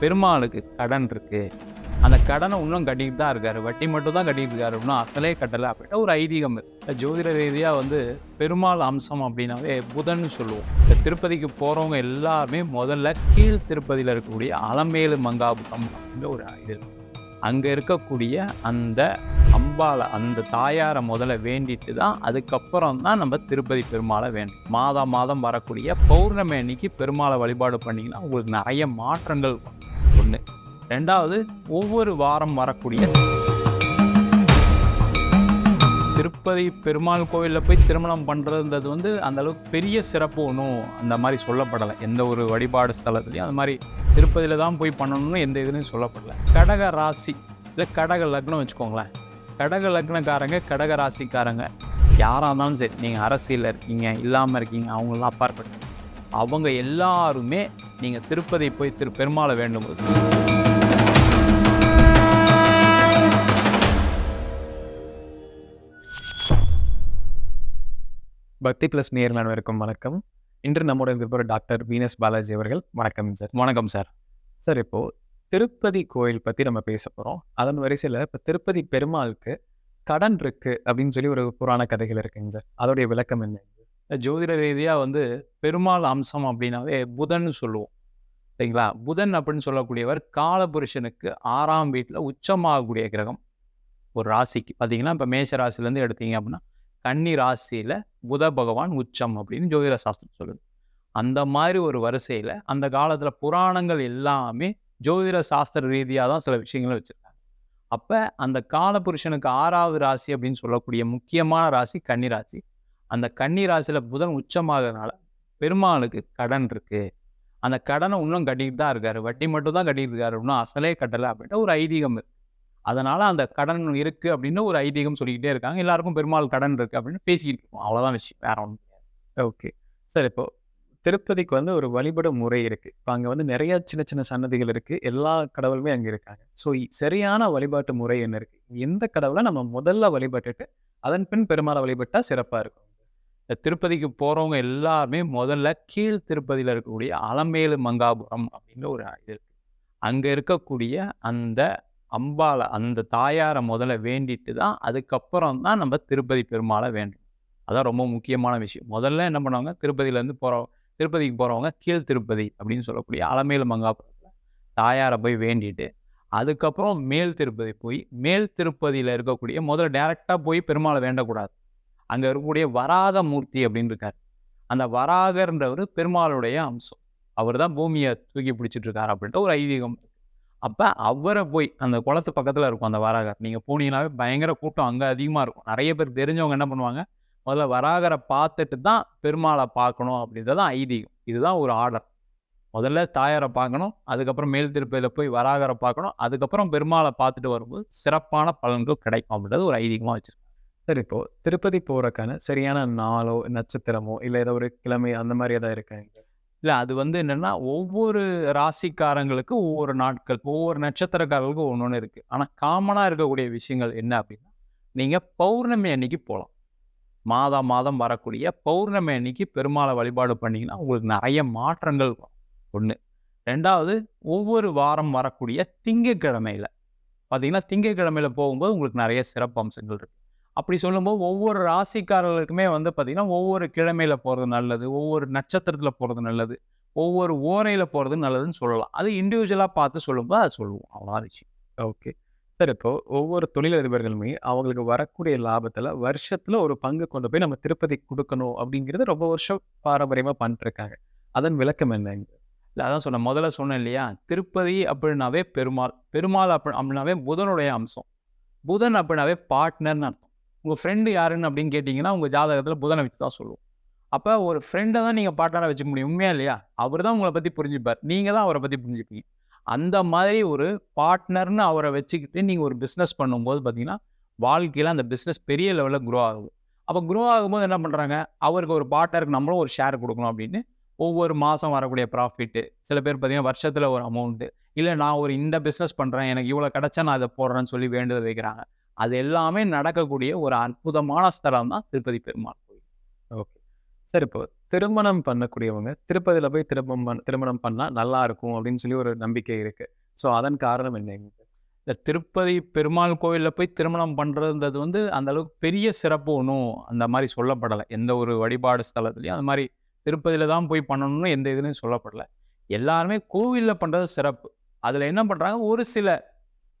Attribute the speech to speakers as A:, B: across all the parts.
A: பெருமாளுக்கு கடன் இருக்கு. அந்த கடனை இன்னும் கட்டிட்டு தான் இருக்காரு. வட்டி மட்டும் தான் கட்டிட்டு இருக்காரு. இன்னும் அசலே கட்டலை. அப்படின்ற ஒரு ஐதீகம் இருக்கு. ஜோதிட ரீதியாக வந்து பெருமாள் அம்சம் அப்படின்னாவே புதன் சொல்லுவோம். இந்த திருப்பதிக்கு போகிறவங்க எல்லாருமே முதல்ல கீழ் திருப்பதியில் இருக்கக்கூடிய அலமேலு மங்காபுரம் அப்படின்ற ஒரு இது அங்கே இருக்கக்கூடிய அந்த அம்பாளை அந்த தாயாரை முதல்ல வேண்டிட்டு தான் அதுக்கப்புறம் தான் நம்ம திருப்பதி பெருமாளை வேண்டும் மாதம் மாதம் வரக்கூடிய பௌர்ணமி அன்னைக்கு பெருமாளை வழிபாடு பண்ணிங்கன்னா உங்களுக்கு நிறைய மாற்றங்கள் ஒன்று ரெண்டாவது ஒவ்வொரு வாரம் வரக்கூடிய திருப்பதி பெருமாள் கோவிலில் போய் திருமணம் பண்ணுறதுன்றது வந்து அந்த அளவுக்கு பெரிய சிறப்பு ஒன்றும் அந்த மாதிரி சொல்லப்படலை. எந்த ஒரு வழிபாடு ஸ்தலத்துலையும் அந்த மாதிரி திருப்பதியில் தான் போய் பண்ணணும்னு எந்த இதுலையும் சொல்லப்படலை. கடக ராசி இல்லை கடக லக்னம் வச்சுக்கோங்களேன். கடக லக்னக்காரங்க கடக ராசிக்காரங்க. யாராக இருந்தாலும் சரி நீங்கள் அரசியலில் இருக்கீங்க இல்லாமல் இருக்கீங்க அவங்களாம் அப்பாற்பட்டு அவங்க எல்லாருமே நீங்கள் திருப்பதி போய் திரு பெருமாளை வேண்டும் போது
B: பக்தி பிளஸ் நேரில் அனைவருக்கும் வணக்கம். இன்று நம்முடைய டாக்டர் வீனஸ் பாலாஜி அவர்கள். வணக்கம் சார்.
A: வணக்கம் சார்.
B: சார் இப்போ திருப்பதி கோயில் பற்றி நம்ம பேச போகிறோம் அதன் வரிசையில் இப்போ திருப்பதி பெருமாளுக்கு கடன் இருக்கு அப்படின்னு சொல்லி ஒரு புராண கதைகள் இருக்குங்க சார். அதோடைய விளக்கம் என்ன?
A: ஜோதிட ரீதியாக வந்து பெருமாள் அம்சம் அப்படின்னாவே புதன் சொல்லுவோம். சரிங்களா? புதன் அப்படின்னு சொல்லக்கூடியவர் காலபுருஷனுக்கு ஆறாம் வீட்டில் உச்சமாகக்கூடிய கிரகம். ஒரு ராசிக்கு. பார்த்தீங்கன்னா இப்போ மேஷ ராசிலேருந்து எடுத்தீங்க அப்படின்னா கன்னி ராசியில் புத பகவான் உச்சம் அப்படின்னு ஜோதிட சாஸ்திரம் சொல்லுது. அந்த மாதிரி ஒரு வரிசையில் அந்த காலத்தில் புராணங்கள் எல்லாமே ஜோதிட சாஸ்திர ரீதியாக தான் சில விஷயங்களை வச்சுருக்காங்க. அப்போ அந்த காலபுருஷனுக்கு ஆறாவது ராசி அப்படின்னு சொல்லக்கூடிய முக்கியமான ராசி கன்னி ராசி. அந்த கன்னி ராசியில் புதன் உச்சமாகறதுனால பெருமாளுக்கு கடன் இருக்குது அந்த கடனை இன்னும் கட்டிட்டு தான் இருக்காரு. வட்டி மட்டும் தான் கட்டிட்டு இருக்காரு. இன்னும் அசலே கட்டலை அப்படின்ட்டு ஒரு ஐதீகம் இருக்குது அதனால் அந்த கடன் இருக்குது அப்படின்னு ஒரு ஐதீகம் சொல்லிக்கிட்டே இருக்காங்க. எல்லாருக்கும் பெருமாள் கடன் இருக்குது அப்படின்னு பேசிக்கிட்டு இருக்கோம். அவ்வளோதான் விஷயம். வேற ஒன்றும்
B: ஓகே. சார் இப்போது திருப்பதிக்கு வந்து ஒரு வழிபட முறை இருக்கு. இப்போ அங்கே வந்து நிறைய சின்ன சின்ன சன்னதிகள் இருக்கு. எல்லா கடவுளுமே அங்கே இருக்காங்க. ஸோ சரியான வழிபாட்டு முறை என்ன இருக்கு? எந்த கடவுளை நம்ம முதல்ல வழிபட்டுட்டு அதன் பின் பெருமாளை வழிபட்டால் சிறப்பாக இருக்கும்?
A: இந்த திருப்பதிக்கு போகிறவங்க எல்லாருமே முதல்ல கீழ் திருப்பதியில் இருக்கக்கூடிய அலமேலு மங்காபுரம் அப்படின்ற ஒரு இது அங்கே இருக்கக்கூடிய அந்த அம்பாளை அந்த தாயாரை முதல்ல வேண்டிட்டு தான் அதுக்கப்புறம் தான் நம்ம திருப்பதி பெருமாளை வேண்டும் அதான் ரொம்ப முக்கியமான விஷயம். முதல்ல என்ன பண்ணுவாங்க? திருப்பதியிலேருந்து போகிறோம் திருப்பதிக்கு போகிறவங்க கீழ் திருப்பதி அப்படின்னு சொல்லக்கூடிய அலமேல் மங்காபுரத்தில் தாயாரை போய் வேண்டிட்டு அதுக்கப்புறம் மேல் திருப்பதி போய் மேல் திருப்பதியில் இருக்கக்கூடிய முதல்ல டேரெக்டாக போய் பெருமாளை வேண்டக்கூடாது. அங்கே இருக்கக்கூடிய வராக மூர்த்தி அப்படின்னு இருக்கார். அந்த வராகர்ன்றவர் பெருமாளுடைய அம்சம். அவர் தான் பூமியை தூக்கி பிடிச்சிட்டுருக்கார் அப்படின்ட்டு ஒரு ஐதீகம். அப்போ அவரை போய் அந்த குளத்து பக்கத்தில் இருக்கும் அந்த வராகர். நீங்கள் போனீங்கன்னாவே பயங்கர கூட்டம் அங்கே அதிகமாக இருக்கும். நிறைய பேர் தெரிஞ்சவங்க என்ன பண்ணுவாங்க? முதல்ல வராகரை பார்த்துட்டு தான் பெருமாளை பார்க்கணும் அப்படின்றது தான் ஐதீகம். இதுதான் ஒரு ஆர்டர் முதல்ல தாயாரை பார்க்கணும் அதுக்கப்புறம் மேல் திருப்பதியில் போய் வராகரை பார்க்கணும் அதுக்கப்புறம் பெருமாளை பார்த்துட்டு வரும்போது சிறப்பான பலன்கள் கிடைக்கும் அப்படின்றது ஒரு ஐதீகமாக வச்சிருக்காங்க.
B: சார் இப்போ திருப்பதி போறதுக்கான சரியான நாளோ நட்சத்திரமோ இல்லை ஏதோ ஒரு கிழமை அந்த மாதிரி ஏதாவது இருக்காங்க
A: இல்லை அது வந்து என்னென்னா ஒவ்வொரு ராசிக்காரங்களுக்கு ஒவ்வொரு நாட்கள் ஒவ்வொரு நட்சத்திரக்காரர்களுக்கும் ஒன்று ஒன்று இருக்குது ஆனால் காமனாக இருக்கக்கூடிய விஷயங்கள் என்ன அப்படின்னா நீங்கள் பௌர்ணமி அன்னைக்கு போகலாம் மாதம் மாதம் வரக்கூடிய பௌர்ணமி அன்னைக்கு பெருமாளை வழிபாடு பண்ணிங்கன்னா உங்களுக்கு நிறைய மாற்றங்கள் வரும். ஒன்று ரெண்டாவது ஒவ்வொரு வாரம் வரக்கூடிய திங்கக்கிழமையில் பார்த்தீங்கன்னா திங்கக்கிழமையில் போகும்போது உங்களுக்கு நிறைய சிறப்பு அம்சங்கள் இருக்குது அப்படி சொல்லும்போது ஒவ்வொரு ராசிக்காரர்களுக்குமே வந்து பார்த்திங்கன்னா ஒவ்வொரு கிழமையில் போகிறது நல்லது ஒவ்வொரு நட்சத்திரத்தில் போகிறது நல்லது ஒவ்வொரு ஓரையில் போகிறது நல்லதுன்னு சொல்லலாம். அது இண்டிவிஜுவலாக பார்த்து சொல்லும்போது அதை சொல்லுவோம். அவ்வளோ விஷயம்.
B: ஓகே. சார் இப்போ ஒவ்வொரு தொழிலதிபர்களுமே அவங்களுக்கு வரக்கூடிய லாபத்தில் வருஷத்தில் ஒரு பங்கு கொண்டு போய் நம்ம திருப்பதி கொடுக்கணும் அப்படிங்கிறது ரொம்ப வருஷம் பாரம்பரியமாக பண்ணிட்டு இருக்காங்க அதன் விளக்கம் என்னங்க
A: இல்லை அதான் சொன்னேன். முதல்ல சொன்னேன் இல்லையா? திருப்பதி அப்படின்னாவே பெருமாள். பெருமாள் அப்படி அப்படின்னாவே புதனுடைய அம்சம். புதன் அப்படின்னாவே பார்ட்னர்னு அர்த்தம். உங்கள் ஃப்ரெண்டு யாருன்னு அப்படின்னு கேட்டிங்கன்னா உங்கள் ஜாதகத்தில் புதனை வச்சு தான் சொல்லுவோம். அப்போ ஒரு ஃப்ரெண்டை தான் நீங்கள் பார்ட்னராக வச்சுக்க முடியும். உண்மையா இல்லையா? அவர் தான் உங்களை பற்றி புரிஞ்சுப்பார். நீங்கள் தான் அவரை பற்றி புரிஞ்சுப்பீங்க. அந்த மாதிரி ஒரு பார்ட்னர்னு அவரை வச்சுக்கிட்டு நீங்கள் ஒரு பிஸ்னஸ் பண்ணும்போது பார்த்தீங்கன்னா வாழ்க்கையில் அந்த பிஸ்னஸ் பெரிய லெவலில் குரோ ஆகுது. அப்போ குரோ ஆகும்போது என்ன பண்ணுறாங்க அவருக்கு ஒரு பார்ட்னருக்கு நம்மளும் ஒரு ஷேர் கொடுக்கணும் அப்படின்னு ஒவ்வொரு மாதம் வரக்கூடிய ப்ராஃபிட்டு சில பேர் பார்த்தீங்கன்னா வருஷத்தில் ஒரு அமௌண்ட்டு இல்லை நான் ஒரு இந்த பிஸ்னஸ் பண்ணுறேன் எனக்கு இவ்வளோ கிடச்சா நான் அதை போடுறேன்னு சொல்லி வேண்டுதல் வைக்கிறாங்க. அது எல்லாமே நடக்கக்கூடிய ஒரு அற்புதமான ஸ்தலம் தான் திருப்பதி பெருமாள் கோயில்.
B: ஓகே. சார் இப்போ திருமணம் பண்ணக்கூடியவங்க திருப்பதியில் போய் திருமணம் பண் திருமணம் பண்ணால் நல்லா இருக்கும் அப்படின்னு சொல்லி ஒரு நம்பிக்கை இருக்குது ஸோ அதன் காரணம் என்னங்க சார்?
A: இந்த திருப்பதி பெருமாள் கோவில்ல போய் திருமணம் பண்ணுறதுன்றது வந்து அந்த அளவுக்கு பெரிய சிறப்பு ஒன்றும் அந்த மாதிரி சொல்லப்படலை எந்த ஒரு வழிபாடு ஸ்தலத்துலையும் அந்த மாதிரி திருப்பதியில் தான் போய் பண்ணணும்னு எந்த இதுலையும் சொல்லப்படல. எல்லாருமே கோவிலில் பண்ணுறது சிறப்பு. அதில் என்ன பண்ணுறாங்க ஒரு சில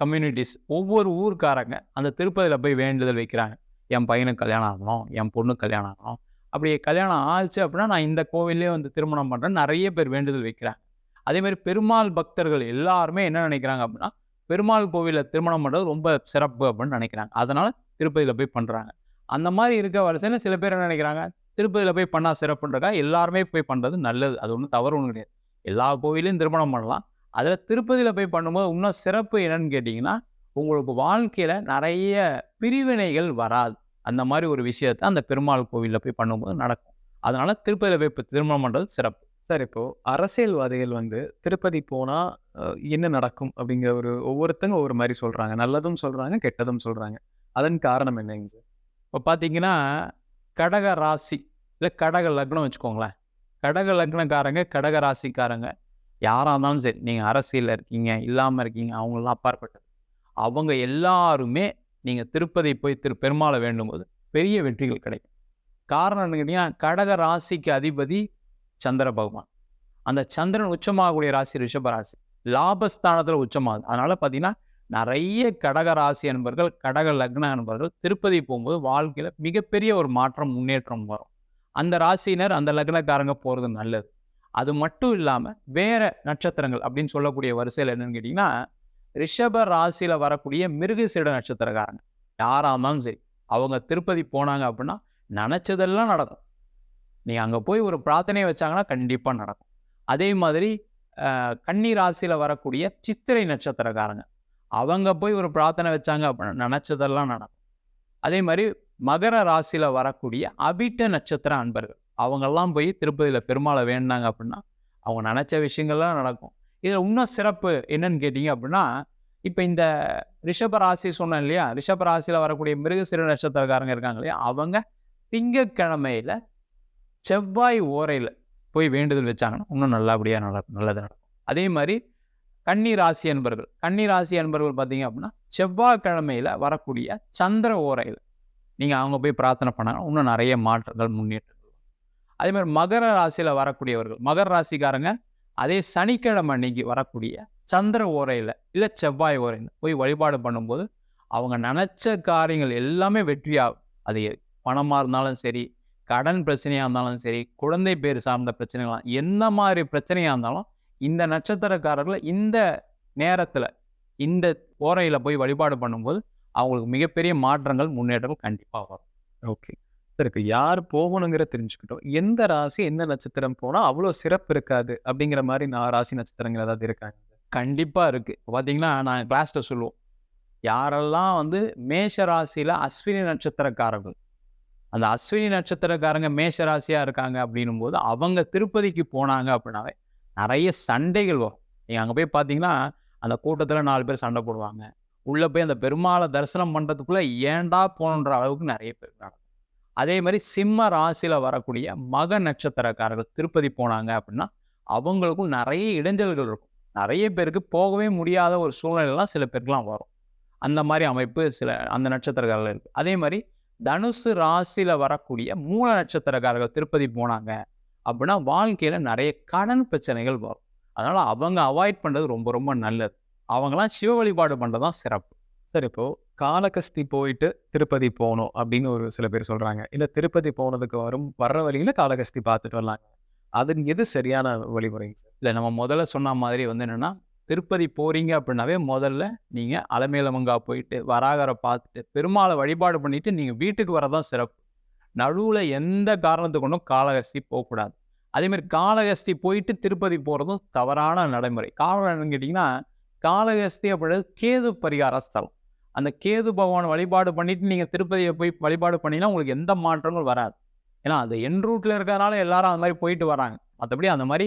A: கம்யூனிட்டிஸ் ஒவ்வொரு ஊருக்காரங்க அந்த திருப்பதியில் போய் வேண்டுதல் வைக்கிறாங்க. என் பையனுக்கு கல்யாணம் ஆகணும், என் பொண்ணுக்கு கல்யாணம் ஆகணும். அப்படி கல்யாணம் ஆச்சு அப்படின்னா, நான் இந்த கோவிலே வந்து திருமணம் பண்ணுறேன் நிறைய பேர் வேண்டுதல் வைக்கிறேன் அதேமாதிரி பெருமாள் பக்தர்கள் எல்லாருமே என்ன நினைக்கிறாங்க அப்படின்னா, பெருமாள் கோவிலில் திருமணம் பண்ணுறது ரொம்ப சிறப்பு அப்படின்னு நினைக்கிறாங்க அதனால் திருப்பதியில் போய் பண்ணுறாங்க அந்த மாதிரி இருக்க வரிசையில் சில பேர் என்ன நினைக்கிறாங்க திருப்பதியில் போய் பண்ணால் சிறப்புன்றதுக்காக எல்லாருமே போய் பண்ணுறது நல்லது. அது ஒன்றும் தவறு ஒன்றும் கிடையாது. எல்லா கோவிலையும் திருமணம் பண்ணலாம். அதில் திருப்பதியில் போய் பண்ணும்போது இன்னும் சிறப்பு என்னன்னு கேட்டிங்கன்னா உங்களுக்கு வாழ்க்கையில் நிறைய பிரிவினைகள் வராது. அந்த மாரி ஒரு விஷயத்த அந்த பெருமாள் கோவில்ல போய் பண்ணும்போது நடக்கும். அதனால திருப்பதியில போய் இப்ப திருமணம் பண்றது சிறப்பு.
B: சார் இப்போ அரசியல்வாதிகள் வந்து திருப்பதி போனா அ என்ன நடக்கும் அப்படிங்கிற ஒரு ஒவ்வொருத்தங்க ஒவ்வொரு மாரி சொல்றாங்க. நல்லதும் சொல்றாங்க, கெட்டதும் சொல்றாங்க. அதன் காரணம் என்னங்க சார்?
A: இப்ப பார்த்தீங்கன்னா, கடக ராசி இல்ல கடக லக்னம் வச்சுக்கோங்களேன். கடக லக்னக்காரங்க, கடக ராசிக்காரங்க யாரா இருந்தாலும் சரி, நீங்க அரசியல்ல இருக்கீங்க, இல்லாம இருக்கீங்க, அவங்கலாம் அப்பாற்பட்டது. அவங்க எல்லாருமே நீங்கள் திருப்பதி போய் திரு பெருமாள வேண்டும்போது பெரிய வெற்றிகள் கிடைக்கும். காரணம் என்னன்னு கேட்டிங்கன்னா கடக ராசிக்கு அதிபதி சந்திர பகவான். அந்த சந்திரன் உச்சமாகக்கூடிய ராசி ரிஷபராசி லாபஸ்தானத்தில் உச்சமாகுது. அதனால் பார்த்தீங்கன்னா, நிறைய கடக ராசி அன்பர்கள், கடக லக்ன அன்பர்கள் திருப்பதி போகும்போது வாழ்க்கையில் மிகப்பெரிய ஒரு மாற்றம், முன்னேற்றம் வரும். அந்த ராசியினர், அந்த லக்னக்காரங்க போகிறது நல்லது. அது மட்டும் இல்லாமல் வேறு நட்சத்திரங்கள் அப்படின்னு சொல்லக்கூடிய வரிசையில் என்னென்னு கேட்டிங்கன்னா ரிஷப ராசியில் வரக்கூடிய மிருகசீட நட்சத்திரக்காரங்க. யாராக இருந்தாலும் சரி, அவங்க திருப்பதி போனாங்க அப்படின்னா, நினச்சதெல்லாம் நடக்கும். நீங்கள் அங்கே போய் ஒரு பிரார்த்தனை வச்சாங்கன்னா கண்டிப்பாக நடக்கும். அதே மாதிரி கன்னி ராசியில் வரக்கூடிய சித்திரை நட்சத்திரக்காரங்க. அவங்க போய் ஒரு பிரார்த்தனை வச்சாங்க அப்படின்னா, நினச்சதெல்லாம் நடக்கும். அதே மாதிரி மகர ராசியில் வரக்கூடிய அபிட்ட நட்சத்திர அன்பர்கள். அவங்கெல்லாம் போய் திருப்பதியில் பெருமாளை வேண்டாங்க அப்படின்னா, அவங்க நினச்ச விஷயங்கள்லாம் நடக்கும். இதில் இன்னும் சிறப்பு என்னன்னு கேட்டீங்க அப்படின்னா, இப்போ இந்த ரிஷப ராசி சொன்னேன் இல்லையா? ரிஷப ராசியில் வரக்கூடிய சிறு நட்சத்திரக்காரங்க இருக்காங்க இல்லையா? அவங்க திங்கக்கிழமையில் செவ்வாய் ஓரையில் போய் வேண்டுதல் வச்சாங்கன்னா, இன்னும் நல்லபடியாக நல்ல நல்லது நடக்கும். அதே மாதிரி கன்னி ராசி அன்பர்கள். கன்னி ராசி அன்பர்கள் பார்த்தீங்க அப்படின்னா, செவ்வாய்க்கிழமையில் வரக்கூடிய சந்திர ஓரையில் நீங்கள் அவங்க போய் பிரார்த்தனை பண்ணாங்கன்னா, இன்னும் நிறைய மாற்றங்கள், முன்னேற்றங்கள் அதே மாதிரி மகர ராசியில் வரக்கூடியவர்கள். மகர ராசிக்காரங்க அதே சனிக்கிழமை அன்னைக்கு வரக்கூடிய சந்திர ஓரையில் இல்லை செவ்வாய் ஓரையில் போய் வழிபாடு பண்ணும்போது, அவங்க நினச்ச காரியங்கள் எல்லாமே வெற்றியாகும். அது பணமாக இருந்தாலும் சரி, கடன் பிரச்சனையாக இருந்தாலும் சரி, குழந்தை பேர் சார்ந்த பிரச்சனைகளாம் என்ன மாதிரி பிரச்சனையாக இருந்தாலும், இந்த நட்சத்திரக்காரர்கள் இந்த நேரத்தில் இந்த ஓரையில் போய் வழிபாடு பண்ணும்போது, அவங்களுக்கு மிகப்பெரிய மாற்றங்கள், முன்னேற்றங்கள் கண்டிப்பாக வரும்.
B: ஓகே. சார் யார் போகணுங்கிறத தெரிஞ்சுக்கிட்டோம். எந்த ராசி, எந்த நட்சத்திரம் போனால் அவ்வளோ சிறப்பு இருக்காது அப்படிங்கிற மாதிரி நான் ராசி நட்சத்திரங்கள் ஏதாவது இருக்காங்க கண்டிப்பாக
A: கண்டிப்பா இருக்கு. பார்த்தீங்கன்னா, நான் கிளாஸ்ல சொல்லுவோம். யாரெல்லாம் வந்து மேஷ ராசியில் அஸ்வினி நட்சத்திரக்காரர்கள். அந்த அஸ்வினி நட்சத்திரக்காரங்க மேஷ ராசியா இருக்காங்க அப்படின்னும்போது, அவங்க திருப்பதிக்கு போனாங்க அப்படின்னாவே, நிறைய சண்டைகள் வரும். நீங்கள் அங்க போய் பார்த்தீங்கன்னா, அந்த கூட்டத்துல நாலு பேர் சண்டை போடுவாங்க. உள்ள போய் அந்த பெருமாளை தரிசனம் பண்றதுக்குள்ள ஏன்டா போகணுன்ற அளவுக்கு நிறைய பேர் இருக்காங்க அதே மாதிரி சிம்ம ராசியில வரக்கூடிய மக நட்சத்திரக்காரர்கள் திருப்பதி போனாங்க அப்படின்னா, அவங்களுக்கும் நிறைய இடைஞ்சல்கள் இருக்கும். நிறைய பேருக்கு போகவே முடியாத ஒரு சூழ்நிலைலாம் சில பேருக்குலாம் வரும். அந்த மாதிரி அமைப்பு சில அந்த நட்சத்திரக்காரர்கள் இருக்குது அதே மாதிரி தனுசு ராசியில வரக்கூடிய மூல நட்சத்திரக்காரர்கள் திருப்பதி போனாங்க அப்படின்னா, வாழ்க்கையில் நிறைய கடன் பிரச்சனைகள் வரும். அதனால் அவங்க அவாய்ட் பண்ணுறது ரொம்ப ரொம்ப நல்லது. அவங்களாம் சிவ வழிபாடு பண்ணுறது தான் சிறப்பு.
B: சரி இப்போது காளகஸ்தி போயிட்டு திருப்பதி போகணும் அப்படின்னு ஒரு சில பேர் சொல்கிறாங்க இல்லை திருப்பதி போனதுக்கு வரும் வர்ற வழியில் காளகஸ்தி பார்த்துட்டு வரலாங்க. அது எது சரியான வழிமுறை
A: இல்லை நம்ம முதல்ல சொன்ன மாதிரி வந்து என்னென்னா திருப்பதி போகிறீங்க அப்படின்னாவே முதல்ல நீங்கள் அலமேலமங்கா போயிட்டு, வராகரை பார்த்துட்டு, பெருமாளை வழிபாடு பண்ணிவிட்டு நீங்கள் வீட்டுக்கு வரதான் சிறப்பு. நடுவில் எந்த காரணத்துக்கு கொண்டும் காளகஸ்தி போகக்கூடாது அதேமாரி போயிட்டு திருப்பதி போகிறதும் தவறான நடைமுறை. காரணம் என்னன்னு கேட்டீங்கன்னா, காளகஸ்தி அப்படின்றது கேது பரிகார ஸ்தலம். அந்த கேது பகவான் வழிபாடு பண்ணிட்டு நீங்கள் திருப்பதியை போய் வழிபாடு பண்ணீங்கன்னா, உங்களுக்கு எந்த மாற்றங்களும் வராது. ஏன்னா, அது என் ரூட்டில் இருக்கிறதுனால எல்லாரும் அந்த மாதிரி போயிட்டு வராங்க. மற்றபடி அந்த மாதிரி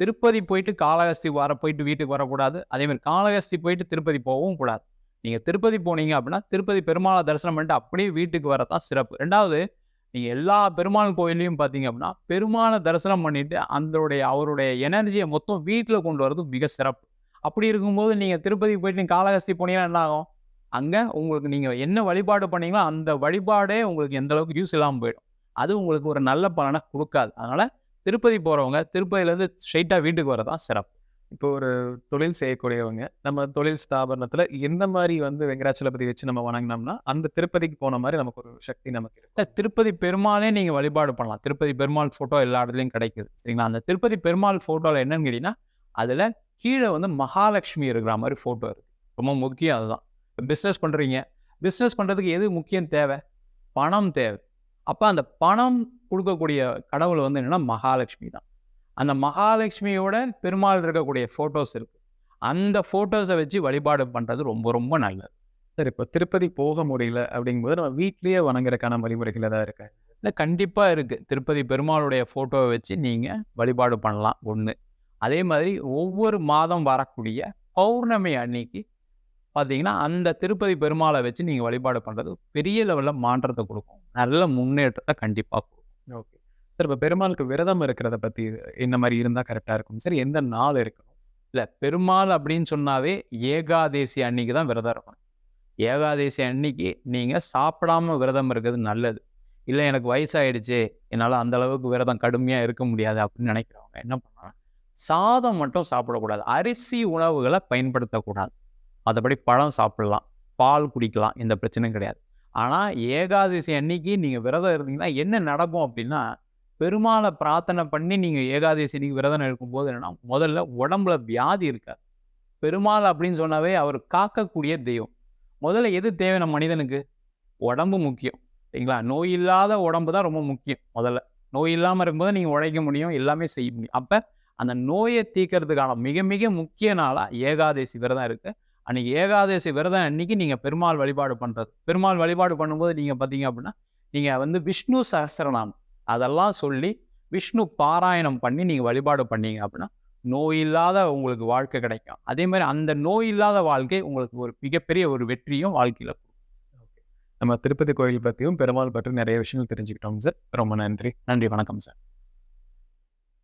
A: திருப்பதி போயிட்டு காளகஸ்தி வர போயிட்டு வீட்டுக்கு வரக்கூடாது. அதேமாதிரி காலகஸ்தி காளகஸ்தி போயிட்டு திருப்பதி போகவும் கூடாது. நீங்கள் திருப்பதி போனீங்க அப்படின்னா, திருப்பதி பெருமாளை தரிசனம் பண்ணிட்டு அப்படியே வீட்டுக்கு வரது தான் சிறப்பு. ரெண்டாவது நீங்கள் எல்லா பெருமாள் கோயில்லையும் பார்த்தீங்க அப்படின்னா பெருமாளை தரிசனம் பண்ணிட்டு அதோடைய அவருடைய எனர்ஜியை மொத்தம் வீட்டில் கொண்டு வரது மிக சிறப்பு அப்படி இருக்கும்போது நீங்கள் திருப்பதி போயிட்டு நீங்கள் போனீங்கன்னா என்ன ஆகும் அங்கே உங்களுக்கு நீங்கள் என்ன வழிபாடு பண்ணீங்களோ அந்த வழிபாடே உங்களுக்கு எந்த அளவுக்கு யூஸ் இல்லாமல் போயிடும். அது உங்களுக்கு ஒரு நல்ல பலனை கொடுக்காது. அதனால் திருப்பதி போகிறவங்க திருப்பதியிலேருந்து ஸ்ட்ரைட்டாக வீட்டுக்கு வரதான் சிறப்பு.
B: இப்போ ஒரு தொழில் செய்யக்கூடியவங்க நம்ம தொழில் ஸ்தாபனத்தில் எந்த மாதிரி வந்து வெங்கடாச்சலபதி வச்சு நம்ம வணங்கினோம்னா அந்த திருப்பதிக்கு போன மாதிரி நமக்கு ஒரு சக்தி நமக்கு
A: இல்லை திருப்பதி பெருமாளே நீங்கள் வழிபாடு பண்ணலாம். திருப்பதி பெருமாள் ஃபோட்டோ எல்லா இடத்துலையும் கிடைக்குது. சரிங்களா? அந்த திருப்பதி பெருமாள் ஃபோட்டோவில் என்னன்னு கேட்டிங்கன்னா அதில் கீழே வந்து மகாலட்சுமி இருக்கிற மாதிரி ஃபோட்டோ இருக்குது ரொம்ப முக்கியம் அதுதான். பிஸ்னஸ் பண்ணுறீங்க பிஸ்னஸ் பண்ணுறதுக்கு எது முக்கியம் தேவை? பணம் தேவை. அப்போ அந்த பணம் கொடுக்கக்கூடிய கடவுள் வந்து என்னென்னா மகாலட்சுமி தான். அந்த மகாலட்சுமியோட பெருமாள் இருக்கக்கூடிய ஃபோட்டோஸ் இருக்குது அந்த ஃபோட்டோஸை வச்சு வழிபாடு பண்ணுறது ரொம்ப ரொம்ப நல்லது.
B: சரி இப்போ திருப்பதி போக முடியல அப்படிங்கும்போது நம்ம வீட்லயே வணங்குறதுக்கான வழிமுறைகள் ஏதாவது இருக்கா?
A: இல்லை கண்டிப்பாக இருக்குது திருப்பதி பெருமாளுடைய ஃபோட்டோவை வச்சு நீங்கள் வழிபாடு பண்ணலாம். ஒன்று அதே மாதிரி ஒவ்வொரு மாதம் வரக்கூடிய பௌர்ணமி அன்னைக்கு பார்த்தீங்கன்னா அந்த திருப்பதி பெருமாளை வச்சு நீங்கள் வழிபாடு பண்ணுறது பெரிய லெவலில் மாற்றத்தை கொடுக்கும். நல்ல முன்னேற்றத்தை கண்டிப்பாக கொடுக்கும்.
B: ஓகே. சார் இப்போ பெருமாளுக்கு விரதம் இருக்கிறத பத்தி என்ன மாதிரி இருந்தா கரெக்டா இருக்கும்? சரி எந்த நாள் இருக்கணும்?
A: இல்லை பெருமாள் அப்படின்னு சொன்னாவே ஏகாதேசி அன்னைக்கு தான் விரதம் இருக்கணும். ஏகாதேசி அன்னைக்கு நீங்கள் சாப்பிடாம விரதம் இருக்கிறது நல்லது. இல்லை எனக்கு வயசாயிடுச்சு என்னால் அந்த அளவுக்கு விரதம் கடுமையாக இருக்க முடியாது அப்படின்னு நினைக்கிறவங்க என்ன பண்ணலாம்? சாதம் மட்டும் சாப்பிடக்கூடாது. அரிசி உணவுகளை பயன்படுத்தக்கூடாது. மற்றபடி பழம் சாப்பிடலாம் பால் குடிக்கலாம் எந்த பிரச்சனையும் கிடையாது. ஆனால் ஏகாதசி அன்னைக்கு நீங்கள் விரதம் இருந்தீங்கன்னா என்ன நடக்கும் அப்படின்னா பெருமாளை பிரார்த்தனை பண்ணி நீங்கள் ஏகாதசி அன்னைக்கு விரதம் இருக்கும்போது என்னன்னா முதல்ல உடம்புல வியாதி இருக்காது. பெருமாள் அப்படின்னு சொன்னாவே அவர் காக்கக்கூடிய தெய்வம். முதல்ல எது தேவை நம்ம மனிதனுக்கு? உடம்பு முக்கியம். சரிங்களா? நோய் இல்லாத உடம்பு தான் ரொம்ப முக்கியம் முதல்ல. நோய் இல்லாமல் இருக்கும்போது நீங்கள் உழைக்க முடியும் எல்லாமே செய்ய முடியும். அப்போ அந்த நோயை தீக்கிறதுக்கான மிக மிக முக்கிய நாளாக ஏகாதசி விரதம் இருக்குது அன்னைக்கு ஏகாதசி விரதம் அன்னைக்கு நீங்கள் பெருமாள் வழிபாடு பண்ணுறது பெருமாள் வழிபாடு பண்ணும்போது நீங்கள் பார்த்தீங்க அப்படின்னா நீங்கள் வந்து விஷ்ணு சஹஸ்ரநாமம் அதெல்லாம் சொல்லி விஷ்ணு பாராயணம் பண்ணி நீங்கள் வழிபாடு பண்ணீங்க அப்படின்னா நோய் இல்லாத உங்களுக்கு வாழ்க்கை கிடைக்கும். அதே மாதிரி அந்த நோய் இல்லாத வாழ்க்கை உங்களுக்கு ஒரு மிகப்பெரிய ஒரு வெற்றியும் வாழ்க்கையில்
B: நம்ம திருப்பதி கோயில் பத்தியும் பெருமாள் பற்றி நிறைய விஷயங்கள் தெரிஞ்சுக்கிட்டோம் சார். ரொம்ப நன்றி.
A: நன்றி வணக்கம் சார்.